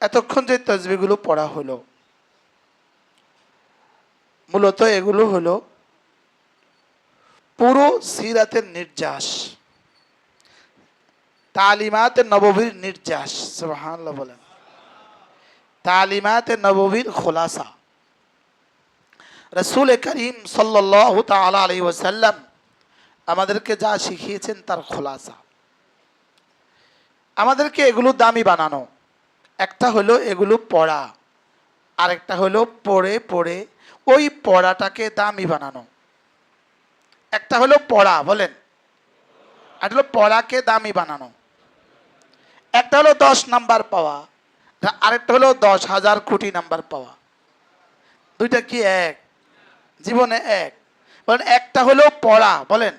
এতক্ষণ যে তসবিগুলো পড়া হলো, মূলত এগুলো হলো পুরো সিরাতের নির্যাস, তালিমাতে নববীর নির্যাস বলেন। তালিমাতে নববীর খোলাসা। রসুল করিম সাল্লাহ আমাদেরকে যা শিখিয়েছেন তার খোলাসা। আমাদেরকে এগুলো দামি বানানো। একটা হলো এগুলো পড়া, আরেকটা হলো পড়ে পড়ে ওই পড়াটাকে দামি বানানো। একটা হলো পড়া, বলেন। আর হলো পড়াকে দামি বানানো। একটা হলো দশ নাম্বার পাওয়া আর আরেকটা হলো দশ হাজার কোটি নাম্বার পাওয়া। দুইটা কি এক? জীবনে এক। বলেন, একটা হলো পড়া, বলেন।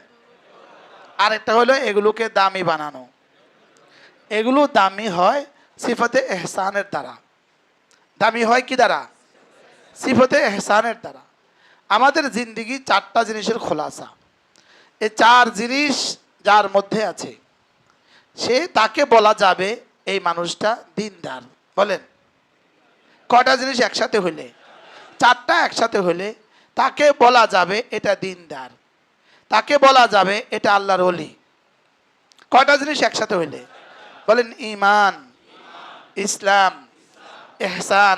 আরেকটা হলো এগুলোকে দামি বানানো। এগুলো দামি হয় সিফতে এহসানের দ্বারা। দামি হয় কি দ্বারা? সিফতে এহসানের দ্বারা। আমাদের জিন্দিগি চারটা জিনিসের খোলাসা। এই চার জিনিস যার মধ্যে আছে। সে তাকে বলা যাবে এই মানুষটা দিনদার। বলেন। কটা জিনিস একসাথে হইলে? চারটা একসাথে হলে তাকে বলা যাবে এটা দিনদার। তাকে বলা যাবে এটা আল্লাহর অলি কয়টা জিনিস একসাথে হইলে? বলেন, ইমান। ইসলাম, এহসান,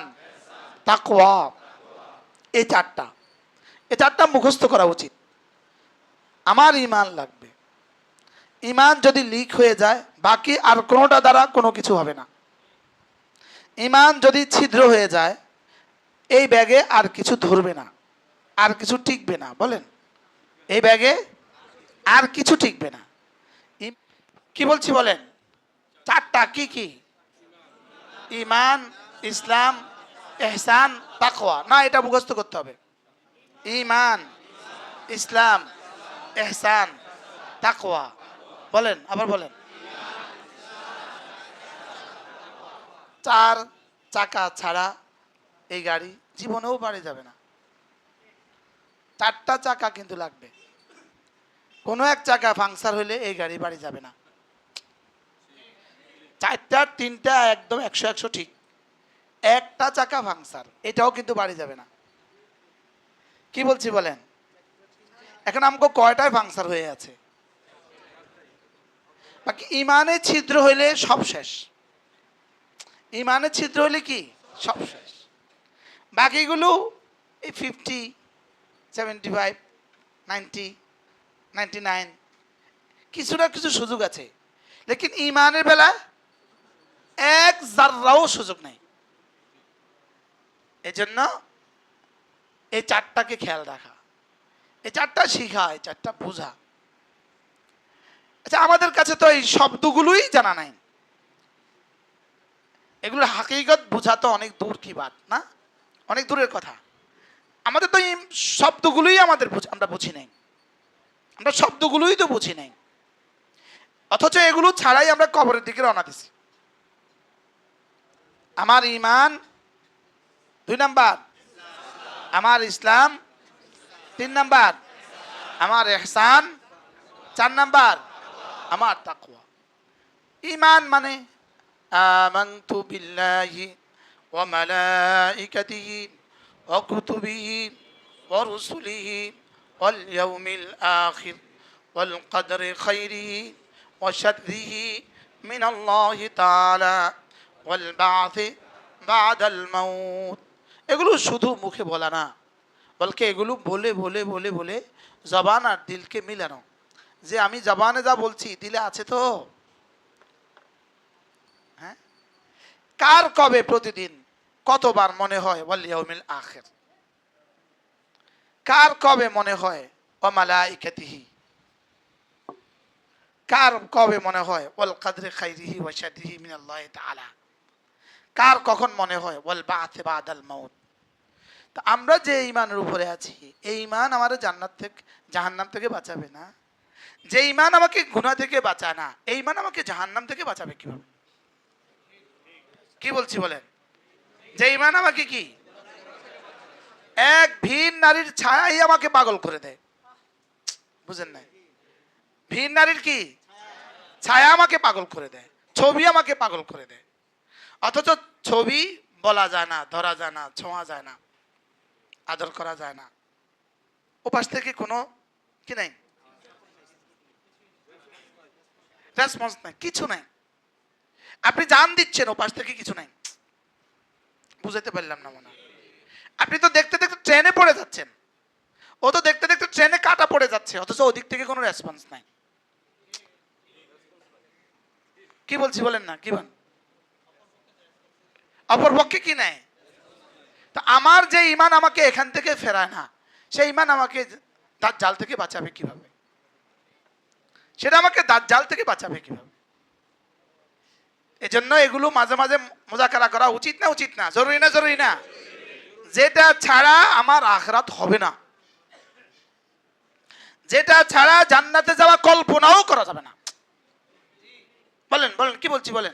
তাকওয়া এই চারটা। এই চারটা মুখস্থ করা উচিত। আমার ইমান লাগবে। ইমান যদি লিক হয়ে যায়, বাকি আর কোনোটা দ্বারা কোনো কিছু হবে না। ইমান যদি ছিদ্র হয়ে যায়, এই ব্যাগে আর কিছু ধরবে না, আর কিছু টিকবে না, বলেন। এই ব্যাগে আর কিছু টিকবে না। কি বলছি বলেন? চারটা কি কি? ইমান ইসলাম, এহসান, তাকওয়া। না, এটা মুখস্থ করতে হবে। ইমান ইসলাম, এহসান, তাকওয়া। বলেন, আবার বলেন। চার চাকা ছাড়া এই গাড়ি জীবনেও বাড়ি যাবে না। চারটা চাকা কিন্তু লাগবে। কোনো এক চাকা ফাংসার হলে এই গাড়ি বাড়ি যাবে না। চারটা তিনটা একদম একশো একশো ঠিক। একটা চাকা ফাংসার এটাও কিন্তু বাড়ি যাবে না। কি বলছি বলেন? এখন আমাকে কয়টায় ফাংসার হয়ে আছে? বাকি ইমানে ছিদ্র হইলে সব শেষ। ইমানে ছিদ্র হইলে কি? সব শেষ। বাকিগুলো এই fifty seventy five ninety ninety nine কিছু না কিছু সুযোগ আছে। লেকিন ইমানের বেলা এক জাররাও সুযোগ নেই। এজন্য এই চারটাকে খেয়াল রাখা। এই চারটা শিখা, এই চারটা বোঝা। আচ্ছা আমাদের কাছে তো এই শব্দগুলোই জানা নাই। এগুলোর হাকিগত বোঝা তো অনেক দূর কি বাদ না? অনেক দূরের কথা। আমাদের তো এই শব্দগুলোই আমাদের আমরা বুঝি নাই। আমরা শব্দগুলোই তো বুঝি নাই। অথচ এগুলো ছাড়াই আমরা কবরের দিকে রওনা দিছি। আমার ইমান, দুই নাম্বার, আমার ইসলাম, তিন নাম্বার, আমার এহসান চার নাম্বার, আমার তাকওয়া। ইমান মানে আমানতু বিল্লাহি ওয়া মালাইকাতিহি ওয়া কুতুবিহি ওয়া রুসুলিহি ওয়াল ইয়াউমিল আখির ওয়াল কদরি এগুলো শুধু মুখে বলা না, বলকে এগুলো বলে বলে বলে বলে জবান আর দিলকে মিলানো। যে আমি জবানে যা বলছি, দিলে আছে তো? হ্যাঁ? কার কবে প্রতিদিন কতবার মনে হয়, ওয়াল আখের? কার কবে মনে হয়, ও মালাইকাতিহি? কার কবে মনে হয়, ওয়াল কাদরে খাইরিহি ওয়া শাররিহি মিনাল্লাহি তাআলা? কার কখন মনে হয়? ওয়াল বাআথে বাদাল মাউত। তা আমরা যে ইমানের উপরে আছি, এই ইমান আমার জান্নাত থেকে, জাহান্নাম থেকে বাঁচাবে না। যে ইমান আমাকে গুনাহ থেকে বাঁচায় না, এই ইমান আমাকে জাহান্নাম থেকে বাঁচাবে কীভাবে? কি বলছি বলেন? যে ইমান আমাকে কি? এক ভিন নারীর ছায়াই আমাকে পাগল করে দেয়। বুঝেন নাই? ভিন নারীর কি? ছায়া আমাকে পাগল করে দেয়, ছবি আমাকে পাগল করে দেয়। অথচ ছবি বলা যায় না, ধরা যায় না, ছোঁয়া যায় না, আদর করা যায় না। ওপাশ থেকে কোনো কি নাই? রেসপন্স নাই, কিছু নাই। আপনি জান দিচ্ছেন, ওপাশ থেকে কিছু নাই। বুঝাতে পারলাম না মনে আপনি তো দেখতে দেখতে ট্রেনে পড়ে যাচ্ছেন। ও তো দেখতে দেখতে ট্রেনে কাটা পড়ে যাচ্ছে, অথচ ওদিক থেকে কোনো রেসপন্স নাই। কি বলছি বলেন না, কি বলেন? অপরপক্ষে কি নেয়? তা আমার যে ইমান আমাকে এখান থেকে ফেরায় না, সেই ইমান আমাকে তার জাল থেকে বাঁচাবে কীভাবে? সেটা আমাকে দাঁত জাল থেকে বাঁচাবে কীভাবে? এজন্য এগুলো মাঝে মাঝে মোজাকারা করা উচিত না উচিত না? জরুরি না জরুরি না? যেটা ছাড়া আমার আখরাত হবে না। যেটা ছাড়া জান্নাতে যাওয়া কল্পনাও করা যাবে না। বলেন বলেন, কি বলছি বলেন?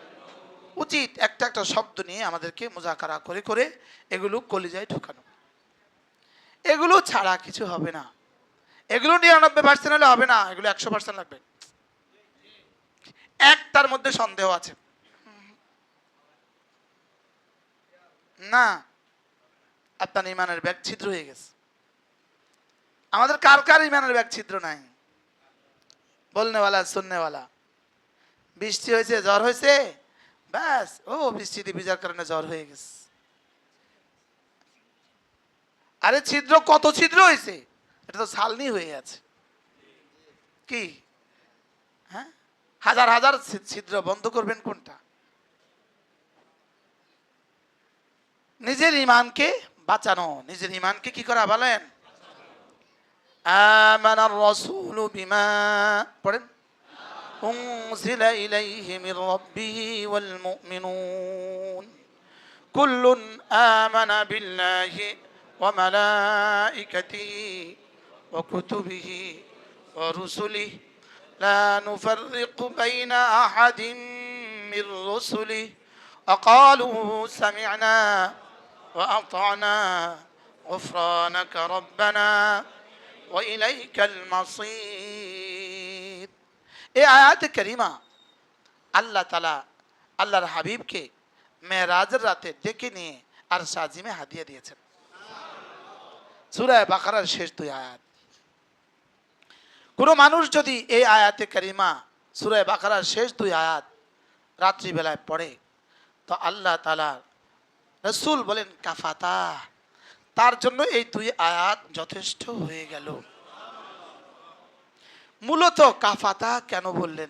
উচিত একটা একটা শব্দ নিয়ে আমাদেরকে মোজাকারা করে করে এগুলো কলিজায় ঢুকানো। এগুলো ছাড়া কিছু হবে না। এগুলো নিরানব্বই পার্সেন্ট হলে হবে না, এগুলো একশো পার্সেন্ট লাগবে। একটার মধ্যে সন্দেহ আছে। না, আপনার ইমানের ব্যাগ ছিদ্র হয়ে গেছে। আমাদের কার কার ইমানের ব্যাগ ছিদ্র নাই? বলনেওয়ালা, শুননেওয়ালা। বৃষ্টি হয়েছে, জ্বর হয়েছে? ব্যাস, ও বৃষ্টিতে ভিজার কারণে জ্বর হয়ে গেছে। আরে ছিদ্র, কত ছিদ্র হয়েছে? এটা তো সালনি হয়ে আছে। কি? হ্যাঁ? হাজার হাজার ছিদ্র, বন্ধ করবেন কোনটা? নিজের ইমানকে বাঁচানো। নিজের ইমানকে কি করা বলেন? আমানার রসুল বিমা পড়েন। أنزل إليه من ربه والمؤمنون. كل آمن بالله وملائكته وكتبه ورسله. لا نفرق بين أحد من رسله. وقالوا سمعنا وأطعنا غفرانك ربنا وإليك المصير. এই আয়াতে করিমা আল্লাহ তালা আল্লাহর হাবিবকে মেয়েরাজের রাতে ডেকে নিয়ে আর সাজিমে হাদিয়া দিয়েছেন। সুরায় বাকারার শেষ দুই আয়াত। কোনো মানুষ যদি এই আয়াতে করিমা সুরায় বাকারার শেষ দুই আয়াত রাত্রিবেলায় পড়ে, তো আল্লাহ তালা রসুল বলেন, কাফাতা। তার জন্য এই দুই আয়াত যথেষ্ট হয়ে গেল। মূলত কাফাতা কেন বললেন?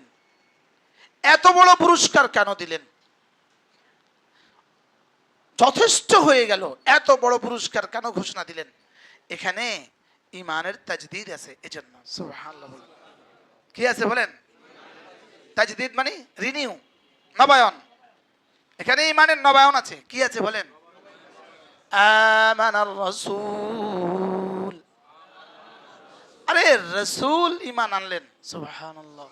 এত বড় পুরস্কার কেন দিলেন? যথেষ্ট হয়ে গেল, এত বড় পুরস্কার কেন ঘোষণা দিলেন? এখানে ইমানের তাজদিদ আছে এজন্য। কি আছে বলেন? তাজদিদ মানে রিনিউ, নবায়ন। এখানে ইমানের নবায়ন আছে, কি আছে বলেন? আমানার রাসূল। আরে রসুল ইমান আনলেন। সুবহানাল্লাহ।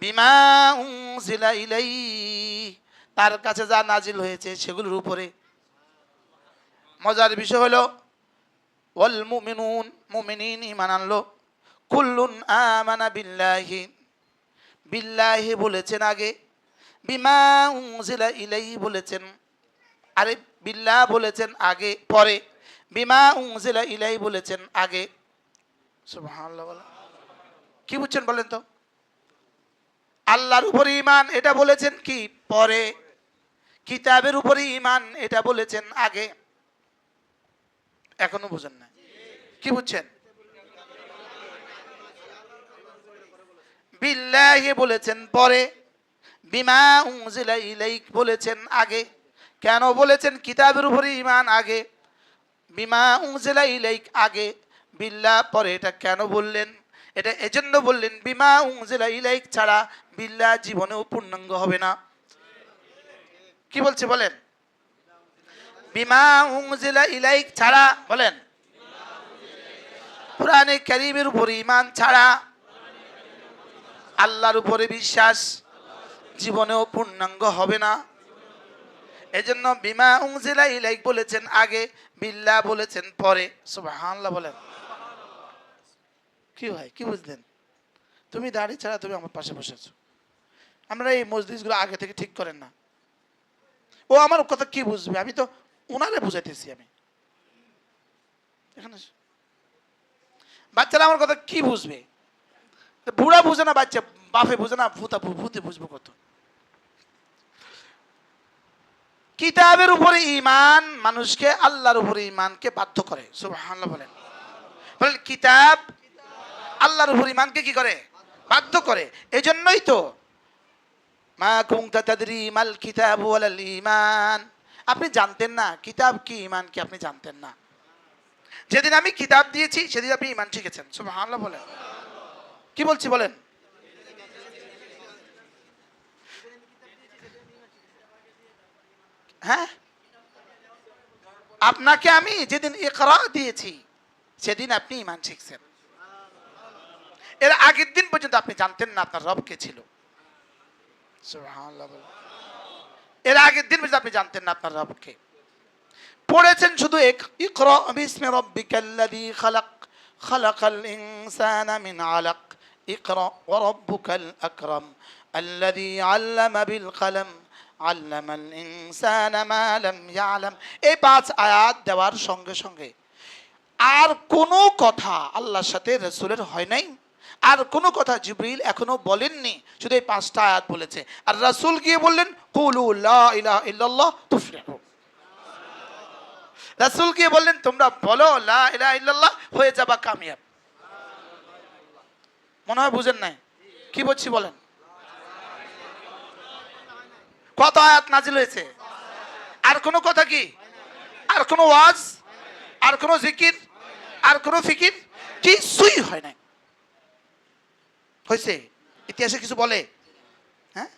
বিমা উনজিলা ইলাই তার কাছে যা নাজিল হয়েছে সেগুলোর উপরে। মজার বিষয় হলো, ওয়াল মুমিনুন, মুমিনিন ইমান আনলো। কুল্লুন আমানা বিল্লাহি। বিল্লাহি বলেছেন আগে। বিমা উনজিলা ইলাই বলেছেন। আরে বিল্লাহ বলেছেন আগে, পরে। বিমা উনজিলা ইলাই বলেছেন আগে। কি বুঝছেন বলেন তো? আল্লাহর উপরে ইমান এটা বলেছেন কি? পরে। কিতাবের উপরে ইমান এটা বলেছেন আগে। এখনও বুঝেন না কি বুঝছেন? বিল্লাহি বলেছেন পরে। বিমা ইলাইক বলেছেন আগে। কেন বলেছেন? কিতাবের উপরে ইমান আগে। বিমা উনজিলা ইলাইক আগে। বিল্লাহ, পরে এটা কেন বললেন? এটা এজন্য বললেন, বিমা উনজিলা ইলাইক ছাড়া বিল্লাহ জীবনেও পূর্ণাঙ্গ হবে না। কি বলছে বলেন? বিমা উংজিলা ইলাইক ছাড়া, বলেন। কোরআনে কারিমের উপর ইমান ছাড়া আল্লাহর উপরে বিশ্বাস জীবনেও পূর্ণাঙ্গ হবে না। এজন্য বিমা উংজিলা ইলাইক বলেছেন আগে, বিল্লাহ বলেছেন পরে। সুবহানাল্লাহ বলেন। কি ভাই কি বুঝলেন? তুমি দাড়ি ছাড়া তুমি আমার পাশে বসেছো আমরা এই মসজিদগুলো আগে থেকে ঠিক করেন না। ও আমার কথা কি বুঝবে? আমি তো ওনারে বুঝাইতেছি আমি। এখানে বাচ্চারা আমার কথা কি বুঝবে? বুড়া বুঝে না বাচ্চা, বাপে বুঝে না, ভূতা ভূতে বুঝব কত। কিতাবের উপরে ইমান মানুষকে আল্লাহর উপরে ইমানকে বাধ্য করে। সুবহানাল্লাহ বলেন। বলেন, কিতাব আল্লাহর উপর ইমানকে কি করে? বাধ্য করে। এই জন্যই তো মা কুংতা তাদরি মাল কিতাব ইমান আপনি জানতেন না, কিতাব কি ইমান কি আপনি জানতেন না। যেদিন আমি কিতাব দিয়েছি, সেদিন আপনি ইমান শিখেছেন। সুবহানাল্লাহ বলেন। কি বলছি বলেন? হ্যাঁ? আপনাকে আমি যেদিন ইকরা দিয়েছি, সেদিন আপনি ইমান শিখছেন। এর আগের দিন পর্যন্ত আপনি জানতেন না আপনার রব কে ছিল। এর আগের দিন পর্যন্ত আপনি জানতেন না আপনার রবকে পড়েছেন শুধু এক ইকরা বিসমি রাব্বিকাল্লাযী খালাক খালাকাল ইনসানা মিন আলাক। ইকরা ওয়া রাব্বুকাল আকরাম আল্লাযী আল্লামা বিল কলম আল্লামাল ইনসানা মা লাম ইয়ালাম। এই পাঁচ আয়াত দেওয়ার সঙ্গে সঙ্গে আর কোনো কথা আল্লাহর সাথে রসুলের হয় নাই। আর কোনো কথা জিব্রিল এখনও বলেননি, শুধু এই পাঁচটা আয়াত বলেছে। আর রাসূল গিয়ে বললেন রাসূল গিয়ে বললেন, তোমরা বলো হয়ে যাবা কামিয়াব। মনে হয় বুঝেন নাই? কি বলছি বলেন? কত আয়াত নাজিল হয়েছে? আর কোনো কথা কি? আর কোনো ওয়াজ? আর কোনো জিকির? আর কোনো ফিকির? কিছুই হয় নাই। হয়েছে? ইতিহাসে কিছু বলে? হ্যাঁ?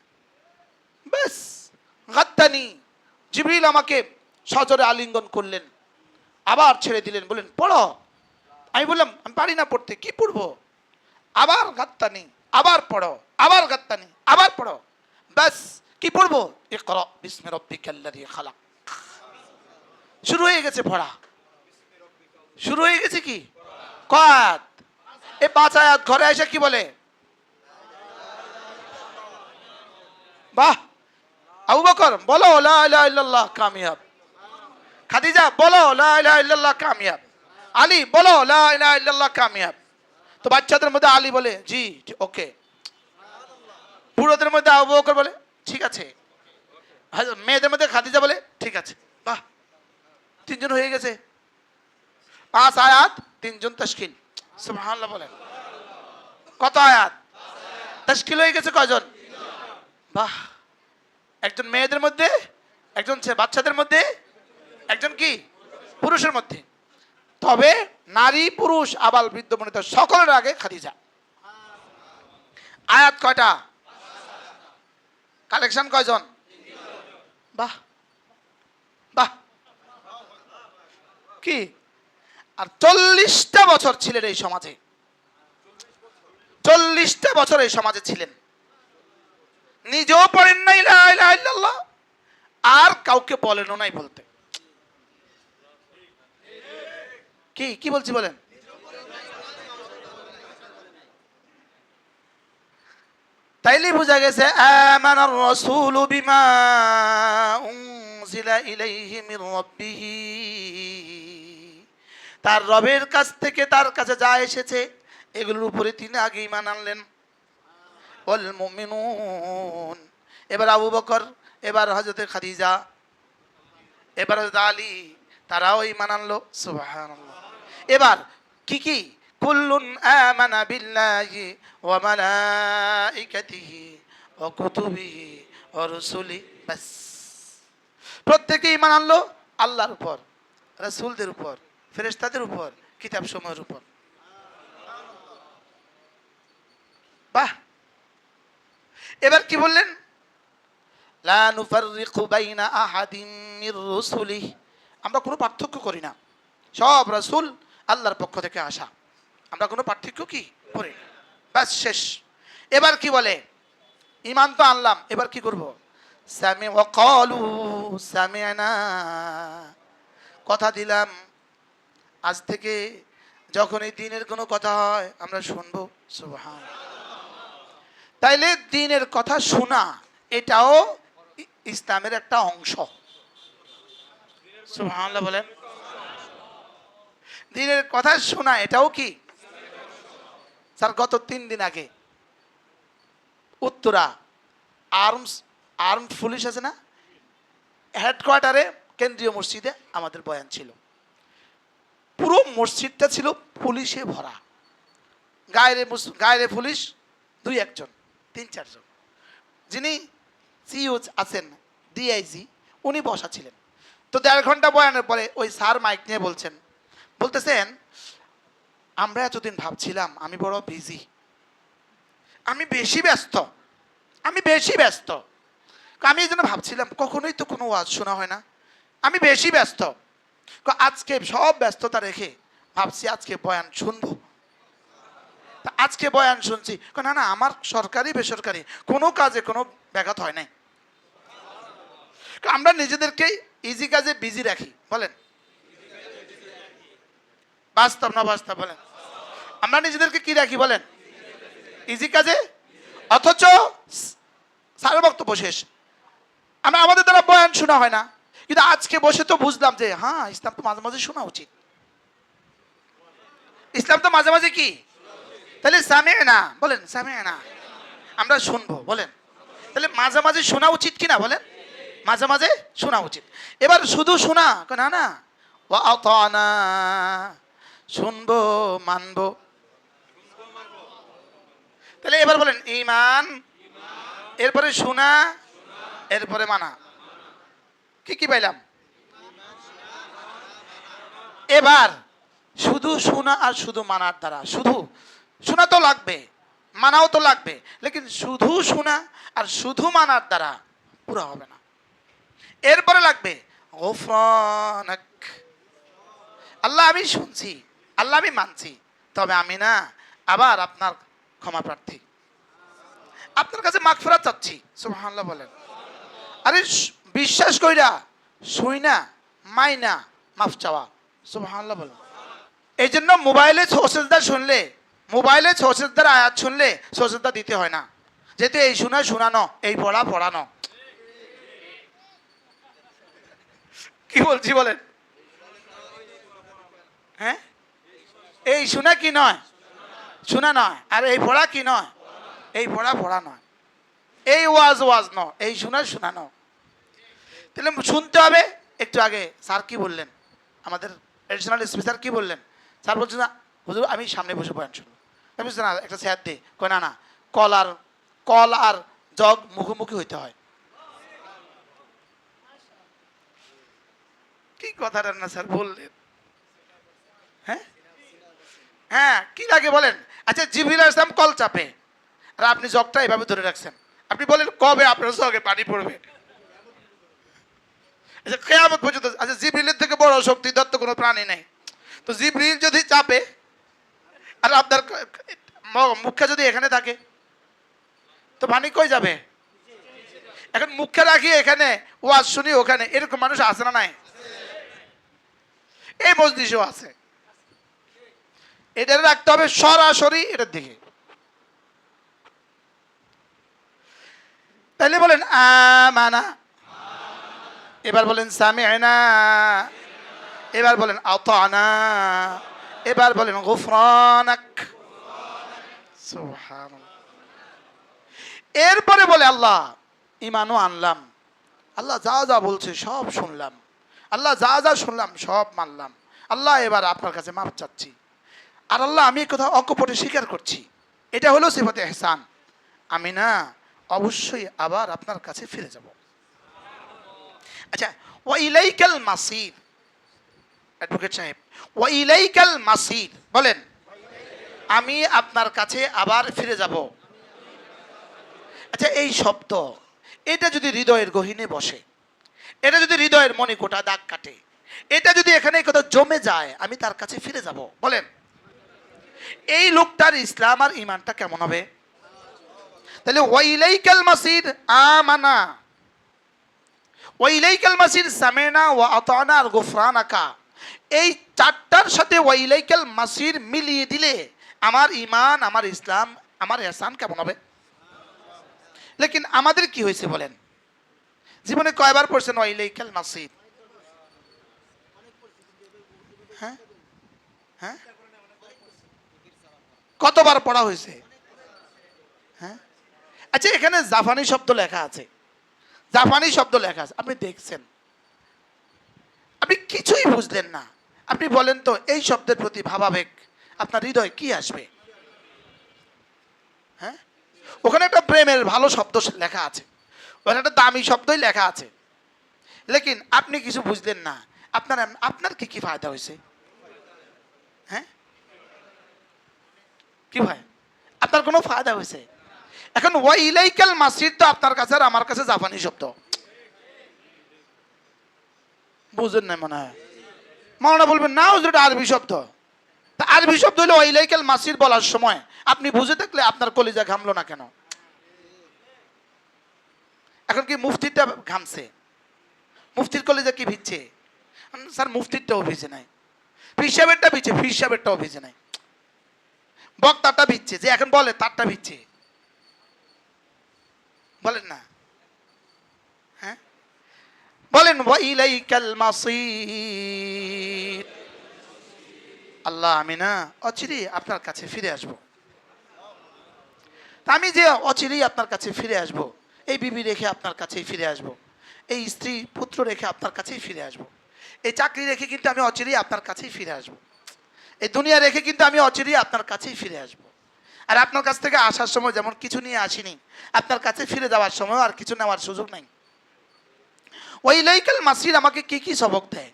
ব্যাস। জিবরিল আমাকে সজরে আলিঙ্গন করলেন। আবার ছেড়ে দিলেন। বললেন, পড়ো। আমি বললাম, আমি পারি না পড়তে, কি পড়ব? আবার গাত্তানি আবার পড়ো, আবার গাত্তানি আবার পড়ো। ব্যাস, কি পড়ব? ইকরা বিসমি রাব্বিকাল্লাযী খালাক। শুরু হয়ে গেছে পড়া। শুরু হয়ে গেছে কি? কয়াত। এই পাঁচ আয়াত ঘরে এসে কি বলে? বাহ, আবু বকর, বলো, লা ইলাহা ইল্লাল্লাহ, কামিয়াব। খাদিজা, বলো, লা ইলাহা ইল্লাল্লাহ, কামিয়াব। আলী, বলো, লা ইলাহা ইল্লাল্লাহ, কামিয়াব। তো বাচ্চাদের মধ্যে আলী বলে, জি ওকে। বুড়োদের মধ্যে আবু বকর বলে, ঠিক আছে। মেয়েদের মধ্যে খাদিজা বলে, ঠিক আছে। বাহ, তিনজন হয়ে গেছে। পাঁচ আয়াত, তিনজন তশকিল। সুবহানাল্লাহ বলেন। কত আয়াত? তশকিল হয়ে গেছে কয়জন? বাহ, একজন মেয়েদের মধ্যে, একজন বাচ্চাদের মধ্যে, একজন কি? পুরুষের মধ্যে। তবে নারী, পুরুষ, আবাল, বৃদ্ধ বনিতা সকলের আগে খাদিজা। আয়াত কয়টা? কালেকশন কয়জন? বাহ বাহ। কি? আর চল্লিশটা বছর ছিলেন এই সমাজে। চল্লিশটা বছর এই সমাজে ছিলেন। নিজেও পড়েন ইল্লাল্লাহ, আর কাউকে বলেনও নাই বলতে। কি কি বলছি বলেন? তাইলে বোঝা গেছে বিমা ইলাইহি মির তার রবের কাছ থেকে তার কাছে যা এসেছে এগুলোর উপরে তিনি আগে ইমান আনলেন। ওয়াল মুমিনুন। এবার আবু বকর, এবার হযরতে খাদিজা, এবার হযরত আলী, তারাও ইমান আনলো, সুবহানাল্লাহ। এবার কি কি? কুল্লুন আমানা বিল্লাহি ওয়া মালাইকাতিহি ওয়া কুতুবিহি ওয়া রুসুলি বাস প্রত্যেকে ইমান আনলো আল্লাহর উপর, রাসূলদের উপর, ফেরেশতাদের উপর কিতাব সমূহের উপর। বাহ! এবার কি বললেন? আমরা কোনো পার্থক্য করি না। সব রসুল আল্লাহর পক্ষ থেকে আসা। আমরা কোনো পার্থক্য কি করি। ব্যাস, শেষ। এবার কি বলে? ইমান তো আনলাম, এবার কি করব? কথা দিলাম। আজ থেকে যখন এই দিনের কোনো কথা হয়, আমরা শুনব। সুবহান। তাইলে দিনের কথা শোনা, এটাও ইসলামের একটা অংশ। বলেন। দিনের কথা শোনা, এটাও কি? স্যার, গত তিন দিন আগে উত্তরা আর্মস আর্ম পুলিশ আছে না? হেডকোয়ার্টারে, কেন্দ্রীয় মসজিদে আমাদের বয়ান ছিল। পুরো মসজিদটা ছিল পুলিশে ভরা। গায়ের গায়ের পুলিশ দুই একজন। তিন চারজন। যিনি সিইও আছেন ডিআইজি উনি বসা ছিলেন। তো দেড় ঘণ্টা বয়ানের পরে ওই স্যার মাইক নিয়ে বলছেন, বলতেছেন, আমরা এতদিন ভাবছিলাম আমি বড় বিজি। আমি বেশি ব্যস্ত। আমি বেশি ব্যস্ত। আমি এই জন্য ভাবছিলাম কখনোই তো কোনো ওয়াজ শোনা হয় না। আমি বেশি ব্যস্ত। আজকে সব ব্যস্ততা রেখে ভাবছি আজকে বয়ান শুনব। তা আজকে বয়ান শুনছি। না না, আমার সরকারি, বেসরকারি, কোনো কাজে কোনো ব্যাঘাত হয় নাই। আমরা নিজেদেরকে ইজি কাজে বিজি রাখি। বলেন। বাস্তব না বাস্তব, বলেন। আমরা নিজেদেরকে কি রাখি, বলেন? ইজি কাজে? অথচ সারা বক্তব্য শেষ। আমরা আমাদের দ্বারা বয়ান শোনা হয় না। কিন্তু আজকে বসে তো বুঝলাম যে হ্যাঁ ইসলাম তো মাঝে মাঝে শোনা উচিত। ইসলাম তো মাঝে মাঝে কি? তাহলে সামে না, বলেন সামে না। আমরা শুনব, বলেন। তাহলে মাঝে মাঝে শোনা উচিত কি না বলেন? মাঝে মাঝে শোনা উচিত। এবার শুধু শোনা না না। শুনব, মানবো। তাহলে এবার বলেন ইমান এরপরে শোনা, এরপরে মানা। কি কি পাইলাম? এবার শুধু শোনা আর শুধু মানার দ্বারা, শুধু শোনা তো লাগবে, মানাও তো লাগবে, লেকিন শুধু শোনা আর শুধু মানার দ্বারা পুরো হবে না। এরপরে লাগবে আল্লাহ আমি শুনছি, আল্লাহ আমি মানছি, তবে আমি না আবার আপনার ক্ষমা প্রার্থী। আপনার কাছে মাগফিরাত চাচ্ছি, সুবহানাল্লাহ বলেন। আরে বিশ্বাস কইরা শুই না মাই না মাফ চাওয়া, সুবহানাল্লাহ বলেন। এই জন্য মোবাইলে সোসেজদা শুনলে মোবাইলে সোসেজদার আয়াত শুনলে সোসেজদা দিতে হয় না। যেহেতু এই শোনা শোনানো, এই পড়া পড়ানো। কি বলছি বলেন? হ্যাঁ? এই শোনা কি নয়? শোনা নয়। আর এই পড়া কি নয়? এই পড়া পড়া নয়। এই ওয়াজ ওয়াজ ন এই শোনা শোনা ন তাহলে শুনতে হবে। একটু আগে স্যার কি বললেন? আমাদের এডিশনাল স্পিকার কি বললেন? স্যার বলছে না হুজুর, আমি সামনে বসে বয়ান শুনব। আমি না? একটা স্যার দে। কয়, না না, কল আর কল আর জগ মুখোমুখি হইতে হয়। কি কথাটা না স্যার বললেন? হ্যাঁ? হ্যাঁ কি লাগে বলেন? আচ্ছা জিবিল ইসলাম কল চাপে আর আপনি জগটা এভাবে ধরে রাখছেন। আপনি বলেন কবে আপনার জগে পানি পড়বে? আচ্ছা কেয়ামত পর্যন্ত আচ্ছা জিবরিলের থেকে বড় শক্তি, দত্ত কোনো প্রাণী নেই। তো জিবরিল যদি চাপে আর আপনার মুখে যদি এখানে থাকে, তো পানি কই যাবে? এখন মুখে রাখি এখানে, ওয়াজ শুনি ওখানে, এরকম মানুষ আছে না নাই? এই মসজিদও আছে। এটা রাখতে হবে সরাসরি এটার দিকে। তাহলে বলেন, আমানা। এবার বলেন সামিআনা এবার বলেন, আতানা। এবার বলেন, গুফরানাক। এরপরে বলে, আল্লাহ ইমানও আনলাম। আল্লাহ যা যা বলছে সব শুনলাম। আল্লাহ যা যা শুনলাম সব মানলাম। আল্লাহ এবার আপনার কাছে মাপ চাচ্ছি। আর আল্লাহ, আমি কোথাও অকপটে স্বীকার করছি। এটা হলো সিফতে এহসান। আমি না, অবশ্যই আবার আপনার কাছে ফিরে যাব। আচ্ছা ও ইলাইকাল মাসির অ্যাডভোকেট সাহেব। ও ইলাইকাল মাসির বলেন, আমি আপনার কাছে আবার ফিরে যাব। আচ্ছা এই শব্দ, এটা যদি হৃদয়ের গহিনে বসে, এটা যদি হৃদয়ের মনে কোটা দাগ কাটে, এটা যদি এখানে কোথাও জমে যায়, আমি তার কাছে ফিরে যাব। বলেন, এই লোকটার ইসলাম আর ইমানটা কেমন হবে? তাহলে ওয়াইলাইকাল মাসির আমানা। ওয়াইলাইকাল মাসির সামেনা ওয়া আতানা আর গুফরানাকা। এই চারটার সাথে ওয়াইলাইকাল মাসির মিলিয়ে দিলে আমার ইমান আমার ইসলাম, আমার এহসান কেমন হবে? লেকিন আমাদের কি হয়েছে বলেন? জীবনে কয়বার পড়ছেন ওয়াইলাইকাল মাসির হ্যাঁ? হ্যাঁ? কতবার পড়া হয়েছে? হ্যাঁ? আচ্ছা এখানে জাপানি শব্দ লেখা আছে। জাপানি শব্দ লেখা আছে। আপনি দেখছেন। আপনি কিছুই বুঝলেন না। আপনি বলেন তো, এই শব্দের প্রতি ভাবাবেগ আপনার হৃদয় কি আসবে? হ্যাঁ? ওখানে একটা প্রেমের ভালো শব্দ লেখা আছে। ওখানে একটা দামি শব্দই লেখা আছে। লেকিন আপনি কিছু বুঝলেন না, আপনার আপনার কি কি ফায়দা হয়েছে? হ্যাঁ? কি ভাই আপনার কোনো ফায়দা হয়েছে? এখন ওয়াইলাইকাল মাসিদ তো আপনার কাছে আর আমার কাছে জাপানি শব্দ। বুঝেন না মনে হয়। মাওনা বলবেন, না হুজুর, এটা আরবি শব্দ। তা আরবি শব্দ হলো, ওয়াইলাইকাল মাসির বলার সময়। আপনি বুঝে থাকলে আপনার কলিজা ঘামলো না কেন? এখন কি মুফতিরটা ঘামছে? মুফতির কলেজে কি ভিজছে? স্যার, মুফতিরটাও ভিজে নাই। ভিজছে ফির সাহেবেরটাও ভিজে নাই। বক্তারটা ভিজছে, যে এখন বলে তারটা ভিজছে। বলেন না। বলেন আল্লাহ আমি না অচিরেই আপনার কাছে ফিরে আসব। আমি যে অচিরেই আপনার কাছে ফিরে আসব, এই বিবি রেখে আপনার কাছেই ফিরে আসব, এই স্ত্রী পুত্র রেখে আপনার কাছেই ফিরে আসব, এই চাকরি রেখে কিন্তু আমি অচিরেই আপনার কাছেই ফিরে আসব, এই দুনিয়া রেখে কিন্তু আমি অচিরেই আপনার কাছেই ফিরে আসব। আর আপনার কাছ থেকে আসার সময় যেমন কিছু নিয়ে আসিনি, আপনার কাছে ফিরে যাওয়ার সময় আর কিছু নেওয়ার সুযোগ নাই। ওই লাইকাল মাসির আমাকে কি কি সবক দেয়?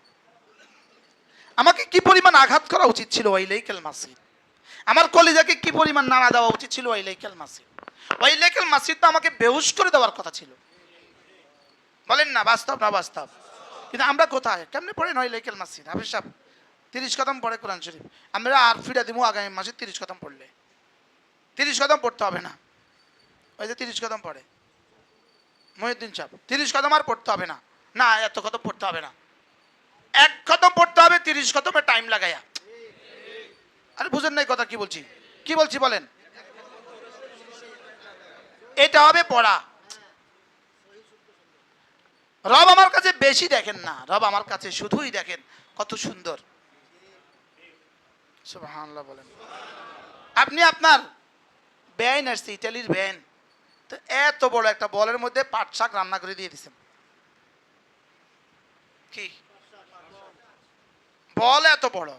আমাকে কি পরিমাণ আঘাত করা উচিত ছিল ওই লাইকাল মাসির? আমার কলিজাকে কি পরিমাণ নাড়া দেওয়া উচিত ছিল ওই লাইকাল মাসির? ওই লাইকাল মাসির তো আমাকে বেহুশ করে দেওয়ার কথা ছিল। বলেন না, বাস্তব না বাস্তব? কিন্তু আমরা কোথায়? কেমনে পড়ে নয় লাইকাল মাসির? হাফিজ সাহেব, তিরিশ কদম পড়ে কোরআন শরীফ। আমরা আর ফিরা দিব আগামী মাসে তিরিশ কদম পড়লে। তিরিশ কদম পড়তে হবে না। ওই যে তিরিশ কদম পড়ে। মহিউদ্দিন সাহেব, তিরিশ কদম আর পড়তে হবে না। না, এত কত পড়তে হবে না। এক কদম পড়তে হবে, তিরিশ কদমে টাইম লাগাইয়া। আরে বুঝেন নাই কথা কি বলছি? কি বলছি বলেন? এটা হবে পড়া। রব আমার কাছে বেশি দেখেন না, রব আমার কাছে শুধুই দেখেন কত সুন্দর। বলেন। আপনি আপনার ব্যান আসছে, ইটালির ব্যান। তো এত বড় একটা বলের মধ্যে পাট শাক রান্না করে দিয়ে দিছেন। কি? বল এত বড়।